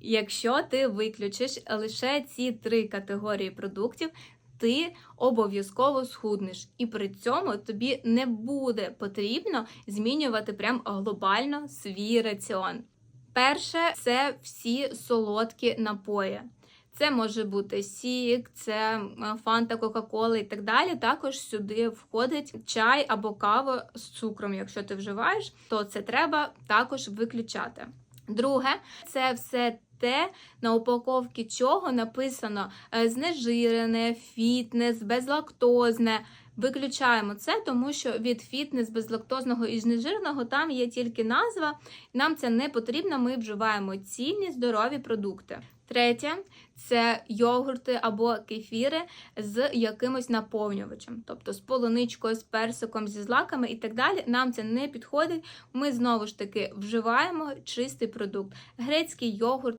Якщо ти виключиш лише ці три категорії продуктів, ти обов'язково схуднеш, і при цьому тобі не буде потрібно змінювати прям глобально свій раціон. Перше це всі солодкі напої. Це може бути сік, це е, фанта, кока-кола і так далі. Також сюди входить чай або кава з цукром. Якщо ти вживаєш, то це треба також виключати. Друге, це все те, на упаковці чого написано е, знежирене, фітнес, безлактозне. Виключаємо це, тому що від фітнес безлактозного і знежиреного там є тільки назва. Нам це не потрібно. Ми вживаємо цільні здорові продукти. Третє це йогурти або кефіри з якимось наповнювачем, тобто з полуничкою, з персиком, зі злаками і так далі. Нам це не підходить. Ми знову ж таки вживаємо чистий продукт. Грецький йогурт.